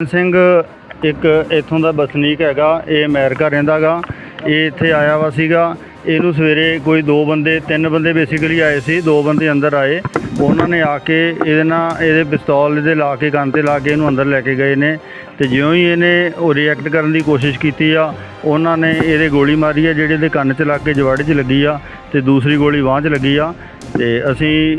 ਸਿੰਘ ਇੱਕ ਇੱਥੋਂ ਦਾ ਵਸਨੀਕ ਹੈਗਾ, ਇਹ ਅਮਰੀਕਾ ਰਹਿੰਦਾਗਾ ਇਹ ਇੱਥੇ ਆਇਆ ਵਾ ਸੀਗਾ। ਇਹਨੂੰ ਸਵੇਰੇ ਕੋਈ ਦੋ ਬੰਦੇ, ਤਿੰਨ ਬੰਦੇ ਬੇਸਿਕਲੀ ਆਏ ਸੀ, ਦੋ ਬੰਦੇ ਅੰਦਰ ਆਏ। ਉਹਨਾਂ ਨੇ ਆ ਕੇ ਇਹਦੇ ਨਾਲ ਇਹਦੇ ਪਿਸਤੌਲ ਇਹਦੇ ਲਾ ਕੇ ਕੰਨ ਤੇ ਲਾ ਕੇ ਇਹਨੂੰ ਅੰਦਰ ਲੈ ਕੇ ਗਏ ਨੇ। ਤੇ ਜਿਉਂ ਹੀ ਇਹਨੇ ਉਹ ਰਿਐਕਟ ਕਰਨ ਦੀ ਕੋਸ਼ਿਸ਼ ਕੀਤੀ ਆ, ਉਹਨਾਂ ਨੇ ਇਹਦੇ ਗੋਲੀ ਮਾਰੀ ਆ, ਜਿਹੜੇ ਇਹਦੇ ਕੰਨ 'ਚ ਲੱਗ ਕੇ ਜਵਾੜੇ 'ਚ ਲੱਗੀ ਆ, ਤੇ ਦੂਸਰੀ ਗੋਲੀ ਬਾਂਹ 'ਚ ਲੱਗੀ ਆ। ਤੇ ਅਸੀਂ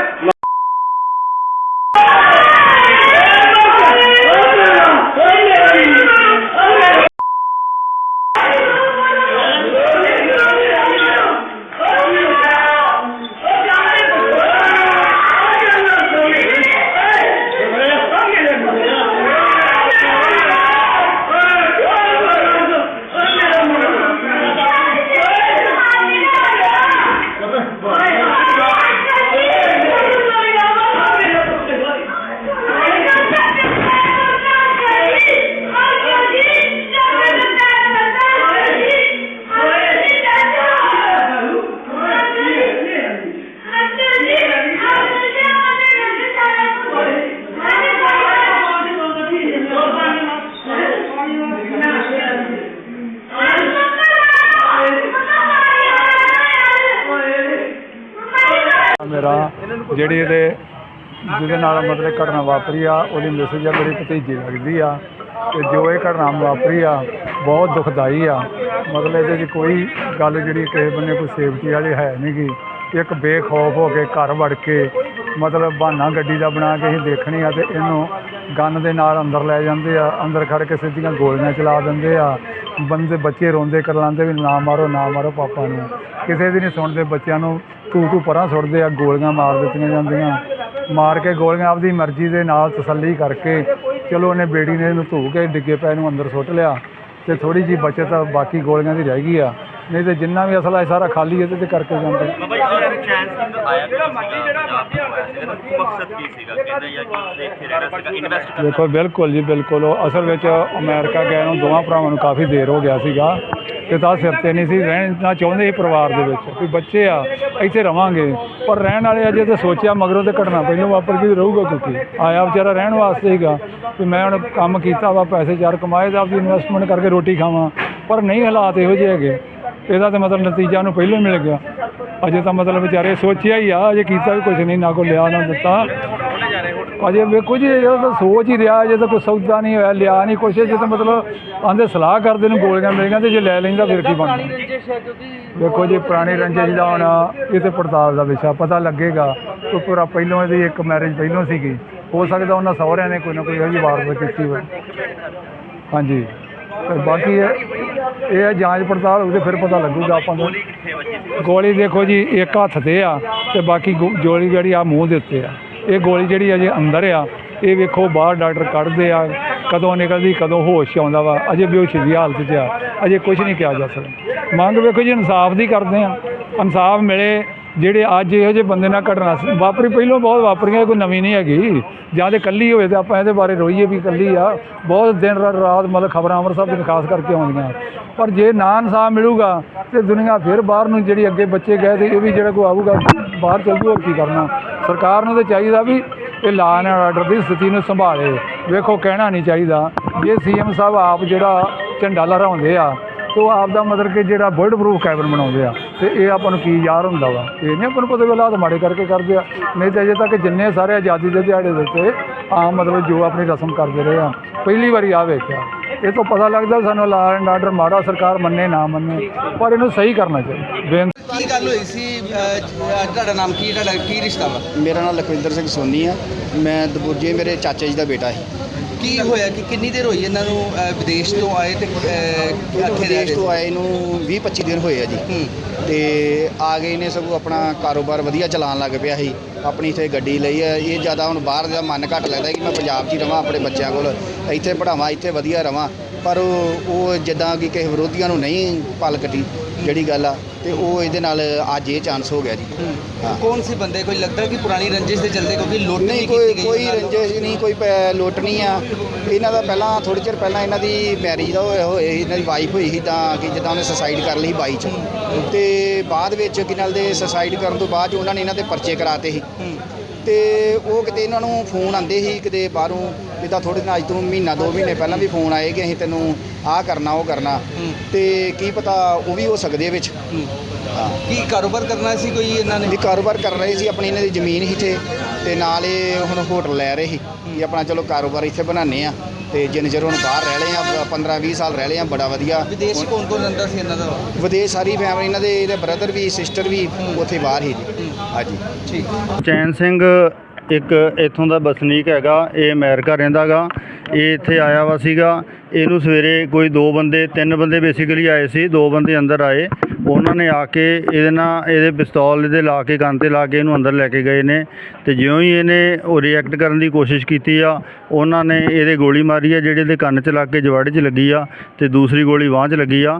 good. ਜਿਹੜੀ ਇਹਦੇ ਜਿਹਦੇ ਨਾਲ ਮਤਲਬ ਘਟਨਾ ਵਾਪਰੀ ਆ, ਉਹਦੀ ਮੈਸੇਜ ਆ ਮੇਰੀ ਭਤੀਜੀ ਲੱਗਦੀ ਆ ਤੇ ਜੋ ਇਹ ਘਟਨਾ ਵਾਪਰੀ ਆ, ਬਹੁਤ ਦੁਖਦਾਈ ਆ। ਮਤਲਬ ਇਹਦੇ 'ਚ ਕੋਈ ਗੱਲ ਜਿਹੜੀ ਕਿਸੇ ਬੰਨੇ ਕੋਈ ਸੇਫਟੀ ਵਾਲੀ ਹੈ ਨਹੀਂ ਗੀ। ਇੱਕ ਬੇਖੌਫ ਹੋ ਕੇ ਘਰ ਵੜ ਕੇ ਮਤਲਬ ਬਹਾਨਾ ਗੱਡੀ ਦਾ ਬਣਾ ਕੇ ਅਸੀਂ ਦੇਖਣੀ ਆ ਤੇ ਇਹਨੂੰ ਗਨ ਦੇ ਨਾਲ ਅੰਦਰ ਲੈ ਜਾਂਦੇ ਆ, ਅੰਦਰ ਖੜ ਕੇ ਸਿੱਧੀਆਂ ਗੋਲੀਆਂ ਚਲਾ ਦਿੰਦੇ ਆ। ਬੰਦੇ ਬੱਚੇ ਰੋਂਦੇ ਕਰਲਾਉਂਦੇ ਵੀ ਨਾ ਮਾਰੋ ਨਾ ਮਾਰੋ ਪਾਪਾ ਨੂੰ। ਕਿਸੇ ਦੀ ਨਹੀਂ ਸੁਣਦੇ, ਬੱਚਿਆਂ ਨੂੰ ਤੂੰ ਤੂੰ ਪਰਾਂ ਸੁੱਟਦੇ ਆ, ਗੋਲੀਆਂ ਮਾਰ ਦਿੱਤੀਆਂ ਜਾਂਦੀਆਂ। ਮਾਰ ਕੇ ਗੋਲੀਆਂ ਆਪਦੀ ਮਰਜ਼ੀ ਦੇ ਨਾਲ ਤਸੱਲੀ ਕਰਕੇ ਚਲੋ ਉਹਨੇ ਬੇੜੀ ਨੇ ਇਹਨੂੰ ਧੂ ਕੇ ਡਿੱਗੇ ਪੈ ਨੂੰ ਅੰਦਰ ਸੁੱਟ ਲਿਆ ਤੇ ਥੋੜੀ ਜੀ ਬਚਤ ਬਾਕੀ ਗੋਲੀਆਂ ਦੀ ਰਹਿ ਗਈ ਆ। ਨਹੀਂ ਤੇ ਜਿੰਨਾ ਵੀ ਅਸਲਾ ਹੈ ਸਾਰਾ ਖਾਲੀ ਇਹਦੇ ਤੇ ਕਰਕੇ ਜਾਂਦੇ ਬਾਬਾ ਜੀ ਜਿਹੜਾ ਚੈਨ ਸਿੰਘ ਆਇਆ ਜਿਹੜਾ ਮਾਝੀ ਜਿਹੜਾ ਮਾਝੀ ਆਇਆ ਇਹਦਾ ਕੀ ਮਕਸਦ ਕੀ ਸੀਗਾ? ਕਹਿੰਦੇ ਜਾਂ ਕੀ ਇੱਥੇ ਰਹਿਣਾ ਸੀਗਾ ਇਨਵੈਸਟ ਕਰਨਾ ਦੇਖੋ ਬਿਲਕੁਲ ਜੀ ਬਿਲਕੁਲ। ਉਹ ਅਸਲ ਵਿੱਚ ਅਮਰੀਕਾ ਗਏ ਨੂੰ ਦੋਵਾਂ ਭਰਾਵਾਂ ਨੂੰ ਕਾਫੀ ਦੇਰ ਹੋ ਗਿਆ ਸੀਗਾ ਤੇ ਤਾਂ ਸਿਰ ਤੇ ਨਹੀਂ ਸੀ ਰਹਿਣਾ ਚਾਹੁੰਦੇ ਸੀ ਪਰਿਵਾਰ ਦੇ ਵਿੱਚ ਵੀ ਬੱਚੇ ਆ ਇੱਥੇ ਰਵਾਂਗੇ। ਪਰ ਰਹਿਣ ਵਾਲੇ ਅਜੇ ਤੇ ਸੋਚਿਆ ਮਗਰੋਂ ਤੇ ਘਟਨਾ ਪਹਿਲਾਂ ਵਾਪਰ ਕੇ ਰਹੂਗਾ ਕਿਉਂਕਿ ਆਇਆ ਵਿਚਾਰਾ ਰਹਿਣ ਵਾਸਤੇ ਸੀਗਾ ਵੀ ਮੈਂ ਹੁਣ ਕੰਮ ਕੀਤਾ ਵਾ ਪੈਸੇ ਚਾਰ ਕਮਾਏ ਤਾਂ ਆਪਦੀ ਇਨਵੈਸਟਮੈਂਟ ਕਰਕੇ ਰੋਟੀ ਖਾਵਾਂ। ਪਰ ਨਹੀਂ ਹਾਲਾਤ ਇਹੋ ਜਿਹੇ ਹੈਗੇ। ਇਹਦਾ ਤਾਂ ਮਤਲਬ ਨਤੀਜਾ ਉਹਨੂੰ ਪਹਿਲਾਂ ਹੀ ਮਿਲ ਗਿਆ। ਅਜੇ ਤਾਂ ਮਤਲਬ ਵਿਚਾਰੇ ਸੋਚਿਆ ਹੀ ਆ, ਅਜੇ ਕੀਤਾ ਵੀ ਕੁਝ ਨਹੀਂ, ਨਾ ਕੋਈ ਲਿਆ, ਨਾ ਦਿੱਤਾ। ਅਜੇ ਵੇਖੋ ਜੀ, ਇਹ ਤਾਂ ਸੋਚ ਹੀ ਰਿਹਾ ਜੇ ਤਾਂ ਕੋਈ ਸੌਦਾ ਨਹੀਂ ਹੋਇਆ, ਲਿਆ ਨਹੀਂ ਕੁਛ ਜੇ ਤਾਂ ਮਤਲਬ ਆਂਦੇ ਸਲਾਹ ਕਰਦੇ ਨੂੰ, ਗੋਲੀਆਂ ਮਿਲੀਆਂ ਤੇ ਜੇ ਲੈ ਲੈਂਦਾ ਫਿਰ ਕੀ ਬਣਦਾ ਵੇਖੋ ਜੀ, ਪੁਰਾਣੀ ਰੰਜਿਸ਼ ਦਾ ਹੁਣ ਇਹ ਤੇ ਪੜਤਾਲ ਦਾ ਵਿਸ਼ਾ, ਪਤਾ ਲੱਗੇਗਾ ਕਿ ਪੂਰਾ ਪਹਿਲੋਂ ਇਹਦੀ ਇੱਕ ਮੈਰਿਜ ਪਹਿਲੋਂ ਸੀਗੀ। ਹੋ ਸਕਦਾ ਉਹਨਾਂ ਸਹੁਰਿਆਂ ਨੇ ਕੋਈ ਨਾ ਕੋਈ ਇਹੋ ਜਿਹੀ ਵਾਰਦਾਤ ਕੀਤੀ ਹੋਵੇ। ਹਾਂਜੀ। ਤੇ ਬਾਕੀ ਇਹ ਇਹ ਹੈ ਜਾਂਚ ਪੜਤਾਲ, ਉਹਦੇ ਫਿਰ ਪਤਾ ਲੱਗੂਗਾ ਆਪਾਂ ਨੂੰ। ਗੋਲੀ ਕਿੱਥੇ ਵੱਜੀ ਸੀ ਗੋਲੀ ਦੇਖੋ ਜੀ, ਇੱਕ ਹੱਥ ਤੇ ਆ ਤੇ ਬਾਕੀ ਗੋ- ਗੋਲੀ ਜਿਹੜੀ ਆ ਮੂੰਹ ਦੇ ਉੱਤੇ ਆ। ਇਹ ਗੋਲੀ ਜਿਹੜੀ ਅਜੇ ਅੰਦਰ ਆ, ਇਹ ਵੇਖੋ ਬਾਹਰ ਡਾਕਟਰ ਕੱਢਦੇ ਆ, ਕਦੋਂ ਨਿਕਲਦੀ, ਕਦੋਂ ਹੋਸ਼ 'ਚ ਆਉਂਦਾ ਵਾ, ਅਜੇ ਬੇਹੋਸ਼ੀ ਦੀ ਹਾਲਤ 'ਚ ਆ, ਅਜੇ ਕੁਝ ਨਹੀਂ ਕਿਹਾ ਜਾ ਸਕਦਾ। ਮੰਗ ਵੇਖੋ ਜੀ, ਇਨਸਾਫ ਦੀ ਕਰਦੇ ਆ। ਇਨਸਾਫ ਮਿਲੇ ਜਿਹੜੇ ਅੱਜ ਇਹੋ ਜਿਹੇ ਬੰਦੇ ਨਾਲ ਘਟਨਾ ਵਾਪਰੀ, ਪਹਿਲੋਂ ਬਹੁਤ ਵਾਪਰੀਆਂ, ਕੋਈ ਨਵੀਂ ਨਹੀਂ ਹੈਗੀ। ਜਾਂ ਤੇ ਕੱਲੀ ਹੋਵੇ ਤੇ ਆਪਾਂ ਇਹਦੇ ਬਾਰੇ ਰੋਈਏ ਵੀ ਕੱਲੀ ਆ। ਬਹੁਤ ਦਿਨ ਰਾਤ ਮਤਲਬ ਖਬਰਾਂ ਅੰਮ੍ਰਿਤਸਰ ਦੀ ਖਾਸ ਕਰਕੇ ਆਉਂਦੀਆਂ। ਪਰ ਜੇ ਨਾ ਇਨਸਾਫ ਮਿਲੂਗਾ ਤੇ ਦੁਨੀਆ ਫਿਰ ਬਾਹਰ ਨੂੰ ਜਿਹੜੀ ਅੱਗੇ ਬੱਚੇ ਗਏ ਤੇ ਇਹ ਵੀ ਜਿਹੜਾ ਕੋਈ ਆਊਗਾ, ਬਾਹਰ ਚੱਲ ਜੂ ਕੀ ਕਰਨਾ? ਸਰਕਾਰ ਨੂੰ ਤਾਂ ਚਾਹੀਦਾ ਵੀ ਇਹ ਲਾ ਐਂਡ ਆਰਡਰ ਦੀ ਸਥਿਤੀ ਨੂੰ ਸੰਭਾਲੇ। ਵੇਖੋ, ਕਹਿਣਾ ਨਹੀਂ ਚਾਹੀਦਾ। ਜੇ ਸੀਐਮ ਸਾਹਿਬ ਆਪ ਜਿਹੜਾ ਝੰਡਾ ਲਹਿਰਾਉਂਦੇ ਆ ਤੋ ਆਪ ਦਾ ਮਤਲਬ ਕਿ ਜਿਹੜਾ ਬੁਲਟ ਪ੍ਰੂਫ ਕੈਬਨ ਬਣਾਉਂਦੇ ਆ ਤੇ ਇਹ ਆਪਾਂ ਨੂੰ ਕੀ ਯਾਰ ਹੁੰਦਾ ਵਾ? ਇਹ ਨਹੀਂ ਆਪਾਂ ਨੂੰ ਪਤਾ ਵੀ ਹਾਲਾਤ ਮਾੜੇ ਕਰਕੇ ਕਰਦੇ ਆ। ਨਹੀਂ ਤੇ ਅਜੇ ਤੱਕ ਜਿੰਨੇ ਸਾਰੇ ਆਜ਼ਾਦੀ ਦੇ ਦਿਹਾੜੇ ਦੇ ਉੱਤੇ ਆਮ ਮਤਲਬ ਜੋ ਆਪਣੀ ਰਸਮ ਕਰਦੇ ਰਹੇ ਆ ਪਹਿਲੀ ਵਾਰੀ ਆ ਵੇਖਿਆ। ਇਹ ਤੋਂ ਪਤਾ ਲੱਗਦਾ ਸਾਨੂੰ ਲਾ ਐਂਡ ਆਰਡਰ ਮਾੜਾ ਸਰਕਾਰ ਮੰਨੇ ਨਾ ਮੰਨੇ ਪਰ ਇਹਨੂੰ ਸਹੀ ਕਰਨਾ ਚਾਹੀਦਾ। ਬੇਨਤੀ ਕੀ ਗੱਲ ਹੋਈ ਸੀ? ਤੁਹਾਡਾ ਨਾਮ ਕੀ? ਤੁਹਾਡਾ ਕੀ ਰਿਸ਼ਤਾ ਵਾ? ਮੇਰਾ ਨਾਮ ਲਖਵਿੰਦਰ ਸਿੰਘ ਸੋਨੀ ਆ। ਮੈਂ ਦਬੁਰਜੇ ਮੇਰੇ ਚਾਚਾ ਜੀ ਦਾ ਬੇਟਾ ਹੈ ਕੀ ਹੋਇਆ ਕਿ ਕਿੰਨੀ ਦੇਰ ਹੋਈ ਇਹਨਾਂ ਨੂੰ ਅਹ, ਵਿਦੇਸ਼ ਤੋਂ ਆਏ ਤੇ ਅਹ, ਇੱਥੇ ਰਹਿ ਵਿਦੇਸ਼ ਰਹੇ ਤੋਂ ਆਏ ਨੂੰ 20 25 ਦਿਨ ਹੋਏ ਆ ਜੀ। ਹੂੰ। ਤੇ ਆ ਗਏ ਨੇ ਸਗੋਂ ਆਪਣਾ ਕਾਰੋਬਾਰ ਵਧੀਆ ਚਲਾਉਣ ਲੱਗ ਪਿਆ ਸੀ। ਆਪਣੀ ਇੱਥੇ ਗੱਡੀ ਲਈ ਆ। ਇਹ ਜ਼ਿਆਦਾ ਹੁਣ ਬਾਹਰ ਦਾ ਮਨ ਘੱਟ ਲੱਗਦਾ ਕਿ ਮੈਂ ਪੰਜਾਬ 'ਚ ਹੀ ਰਵਾਂ ਆਪਣੇ ਬੱਚਿਆਂ ਕੋਲ। ਇੱਥੇ ਪੜਾਵਾਂ ਇੱਥੇ ਵਧੀਆ ਰਵਾਂ। ਪਰ ਉਹ ਉਹ ਜਿੱਦਾਂ ਕਿ ਕਿਸੇ ਵਿਰੋਧੀਆਂ ਨੂੰ ਨਹੀਂ ਪਲ ਕੱਟੀ ਜਿਹੜੀ ਗੱਲ ਆ ਤੇ ਉਹ ਇਹਦੇ ਨਾਲ ਅੱਜ ਇਹ ਚਾਂਸ ਹੋ ਗਿਆ ਜੀ। ਹਾਂ। ਕੌਣ ਸੀ ਬੰਦੇ? ਕੋਈ ਲੱਗਦਾ ਕਿ ਪੁਰਾਣੀ ਰੰਜਿਸ਼ ਦੇ ਚੱਲਦੇ ਕਿਉਂਕਿ ਲੁੱਟ ਨਹੀਂ ਕੀਤੀ ਗਈ ਕੋਈ। ਰੰਜਿਸ਼ ਨਹੀਂ ਕੋਈ ਲੁੱਟ ਨਹੀਂ ਆ। ਇਹਨਾਂ ਦਾ ਪਹਿਲਾਂ ਥੋੜੀ ਚਿਰ ਪਹਿਲਾਂ ਇਹਨਾਂ ਦੀ ਮੈਰਿਜ ਦਾ ਹੋਇਆ ਸੀ ਇਹਨਾਂ ਦੀ ਵਾਈਫ ਹੋਈ ਸੀ ਤਾਂ ਕਿ ਜਿੱਦਾਂ ਉਹਨੇ ਸੁਸਾਈਡ ਕਰ ਲਈ 22 ਚ। ਤੇ ਬਾਅਦ ਵਿੱਚ ਕੀ ਨਾਲ ਦੇ ਸੁਸਾਈਡ ਕਰਨ ਤੋਂ ਬਾਅਦ ਉਹਨਾਂ ਨੇ ਇਹਨਾਂ ਦੇ ਪਰਚੇ ਕਰਾਤੇ ਸੀ। ਤੇ ਉਹ ਕਿਤੇ ਇਹਨਾਂ ਨੂੰ ਫੋਨ ਆਂਦੇ ਸੀ ਕਿਤੇ ਬਾਹਰੋਂ ਜਿੱਦਾਂ ਥੋੜੇ ਦਿਨ ਅੱਜ ਤੋਂ ਮਹੀਨਾ ਦੋ ਮਹੀਨੇ ਪਹਿਲਾਂ ਵੀ ਫੋਨ ਆਏ ਕਿ ਅਸੀਂ ਤੈਨੂੰ ਆਹ ਕਰਨਾ ਉਹ ਕਰਨਾ। ਹੂੰ। ਤੇ ਕੀ ਪਤਾ ਉਹ ਵੀ ਹੋ ਸਕਦੇ ਵਿੱਚ। ਹੂੰ। ਹਾਂ। ਕੀ ਕਾਰੋਬਾਰ ਕਰਨਾ ਸੀ ਕੋਈ ਇਹਨਾਂ ਨੇ? ਵੀ ਕਾਰੋਬਾਰ ਕਰ ਰਹੇ ਸੀ ਆਪਣੀ ਇਹਨਾਂ ਦੀ ਜ਼ਮੀਨ ਸੀ ਤੇ ਤੇ ਨਾਲ ਇਹ ਹੁਣ ਹੋਟਲ ਲੈ ਰਹੇ ਸੀ ਵੀ ਆਪਣਾ ਚਲੋ ਕਾਰੋਬਾਰ ਇੱਥੇ ਬਣਾਉਂਦੇ ਆ ਤੇ ਜਿੰਨੇ ਚਿਰ ਹੁਣ ਬਾਹਰ ਰਹਿ ਲਏ ਆ 15 20 ਸਾਲ ਰਹਿ ਲਏ ਆ ਬੜਾ ਵਧੀਆ। ਵਿਦੇਸ਼ ਕੌਣ ਕੌਣ ਰਹਿੰਦਾ ਸੀ ਇਹਨਾਂ ਦਾ? ਵਿਦੇਸ਼ ਸਾਰੀ ਫੈਮਿਲੀ ਇਹਨਾਂ ਦੇ ਇਹਦੇ ਬ੍ਰਦਰ ਵੀ ਸਿਸਟਰ ਵੀ ਉੱਥੇ ਬਾਹਰ ਹੀ ਜੀ ਹਾਂਜੀ। ਠੀਕ ਚੈਨ ਸਿੰਘ ਇੱਕ ਇੱਥੋਂ ਦਾ ਵਸਨੀਕ ਹੈਗਾ, ਇਹ ਅਮਰੀਕਾ ਰਹਿੰਦਾਗਾ ਇਹ ਇੱਥੇ ਆਇਆ ਵਾ ਸੀਗਾ। ਇਹਨੂੰ ਸਵੇਰੇ ਕੋਈ ਦੋ ਬੰਦੇ, ਤਿੰਨ ਬੰਦੇ ਬੇਸਿਕਲੀ ਆਏ ਸੀ, ਦੋ ਬੰਦੇ ਅੰਦਰ ਆਏ। ਉਹਨਾਂ ਨੇ ਆ ਕੇ ਇਹਦੇ ਨਾਲ ਇਹਦੇ ਪਿਸਤੌਲ ਇਹਦੇ ਲਾ ਕੇ ਕੰਨ ਤੇ ਲਾ ਕੇ ਇਹਨੂੰ ਅੰਦਰ ਲੈ ਕੇ ਗਏ ਨੇ। ਤੇ ਜਿਉਂ ਹੀ ਇਹਨੇ ਉਹ ਰਿਐਕਟ ਕਰਨ ਦੀ ਕੋਸ਼ਿਸ਼ ਕੀਤੀ ਆ, ਉਹਨਾਂ ਨੇ ਇਹਦੇ ਗੋਲੀ ਮਾਰੀ ਆ, ਜਿਹੜੇ ਇਹਦੇ ਕੰਨ 'ਚ ਲੱਗ ਕੇ ਜਵਾੜੇ 'ਚ ਲੱਗੀ ਆ, ਤੇ ਦੂਸਰੀ ਗੋਲੀ ਬਾਂਹ 'ਚ ਲੱਗੀ ਆ।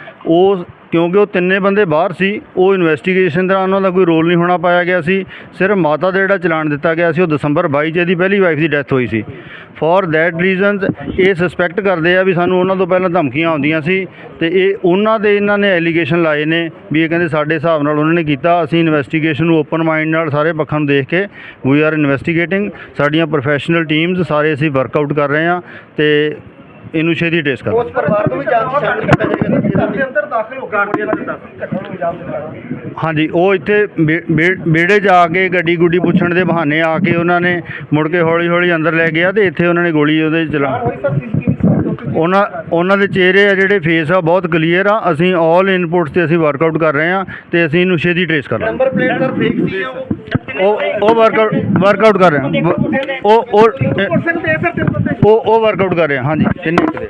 ਉਹ ਕਿਉਂਕਿ ਉਹ ਤਿੰਨੇ ਬੰਦੇ ਬਾਹਰ ਸੀ, ਉਹ ਇਨਵੈਸਟੀਗੇਸ਼ਨ ਦੌਰਾਨ ਉਹਨਾਂ ਦਾ ਕੋਈ ਰੋਲ ਨਹੀਂ ਹੋਣਾ ਪਾਇਆ ਗਿਆ ਸੀ। ਸਿਰਫ ਮਾਤਾ ਦਾ ਜਿਹੜਾ ਚਲਾਨ ਦਿੱਤਾ ਗਿਆ ਸੀ, ਉਹ ਦਸੰਬਰ 22 ਚ ਇਹਦੀ ਪਹਿਲੀ ਵਾਈਫ ਦੀ ਡੈਥ ਹੋਈ ਸੀ। ਫॉर ਦੈਟ ਰੀਜ਼ਨਸ ਇਹ ਸਸਪੈਕਟ ਕਰਦੇ ਆ ਵੀ ਸਾਨੂੰ ਉਹਨਾਂ ਤੋਂ ਪਹਿਲਾਂ ਧਮਕੀਆਂ ਆਉਂਦੀਆਂ ਸੀ ਤੇ ਇਹ ਉਹਨਾਂ ਦੇ ਇਹਨਾਂ ਨੇ ਐਲੀਗੇਸ਼ਨ ਲਾਏ ਨੇ ਵੀ ਇਹ ਕਹਿੰਦੇ ਸਾਡੇ ਹਿਸਾਬ ਨਾਲ ਉਹਨਾਂ ਨੇ ਕੀਤਾ। ਅਸੀਂ ਇਨਵੈਸਟੀਗੇਸ਼ਨ ਨੂੰ ਓਪਨ ਮਾਈਂਡ ਨਾਲ ਸਾਰੇ ਪੱਖਾਂ ਨੂੰ ਦੇਖ ਕੇ ਵੀ ਆਰ ਇਨਵੈਸਟੀਗੇਟਿੰਗ ਸਾਡੀਆਂ ਪ੍ਰੋਫੈਸ਼ਨਲ ਟੀਮਸ ਸਾਰੇ ਅਸੀਂ ਵਰਕਆਊਟ ਕਰ ਰਹੇ ਹਾਂ ਤੇ ਇਹਨੂੰ ਛੇਤੀ ਟੇਸ ਕਰ। ਪਰਿਵਾਰ ਨੂੰ। ਵੀ ਸ਼ਾਮਿਲ ਹਾਂਜੀ ਉਹ ਇੱਥੇ ਬੇ- ਬੇ- ਵਿਹੜੇ 'ਚ ਆ ਕੇ ਗੱਡੀ ਗੁੱਡੀ ਪੁੱਛਣ ਦੇ ਬਹਾਨੇ ਆ ਕੇ ਉਹਨਾਂ ਨੇ ਮੁੜ ਕੇ ਹੌਲੀ ਹੌਲੀ ਅੰਦਰ ਲੈ ਗਿਆ ਤੇ ਇੱਥੇ ਉਹਨਾਂ ਨੇ ਗੋਲੀ ਉਹਦੇ 'ਚ ਚਲਾ ਉਹਨਾਂ ਉਹਨਾਂ ਦੇ ਚਿਹਰੇ ਆ ਜਿਹੜੇ ਫੇਸ ਆ ਬਹੁਤ ਕਲੀਅਰ ਆ। ਅਸੀਂ ਆਲ ਇਨਪੁਟਸ ਤੇ ਅਸੀਂ ਵਰਕਆਊਟ ਕਰ ਰਹੇ ਆ ਤੇ ਅਸੀਂ ਇਹਨੂੰ ਛੇਤੀ ਟ੍ਰੇਸ ਕਰ ਲਾਂਗੇ। ਪਲੇਟ ਸਰ ਫੇਕ ਸੀ ਉਹ। ਉਹ ਵਰਕਆਊਟ ਵਰਕਆਊਟ ਕਰ ਰਹੇ। ਵ- ਉਹ ਉਹ ਉਹ ਉਹ ਵਰਕਆਊਟ ਕਰ ਰਹੇ ਆ ਹਾਂਜੀ ਤਿੰਨੇ ਇੱਕ ਦੇ।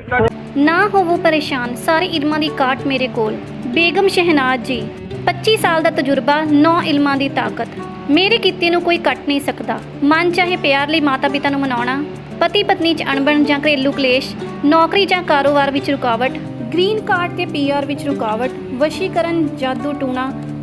ਨਾ ਹੋਵੋ ਪਰੇਸ਼ਾਨ ਸਾਰੇ ਇਲਮਾਂ ਦੀ ਕਾਟ ਮੇਰੇ ਕੋਲ। ਬੇਗਮ ਸ਼ਹਿਨਾਜ਼ ਜੀ 25 ਸਾਲ ਦਾ ਤਜਰਬਾ 9 ਇਲਮਾਂ ਦੀ ਤਾਕਤ। ਮੇਰੇ ਕੀਤੇ ਨੂੰ ਕੋਈ ਕੱਟ ਨਹੀਂ ਸਕਦਾ। ਮਨ ਚਾਹੇ ਪਿਆਰ ਲਈ ਮਾਤਾ ਪਿਤਾ ਨੂੰ ਮਨਾਉਣਾ ਪਤੀ ਪਤਨੀ ਚ ਅਣਬਣ ਜਾਂ ਘਰੇਲੂ ਕਲੇਸ਼ ਨੌਕਰੀ ਜਾਂ ਕਾਰੋਬਾਰ ਵਿੱਚ ਰੁਕਾਵਟ ਗ੍ਰੀਨ ਕਾਰਡ ਤੇ ਪੀਆਰ ਵਿੱਚ ਰੁਕਾਵਟ ਵਸ਼ੀਕਰਨ ਜਾਦੂ ਟੂਣਾ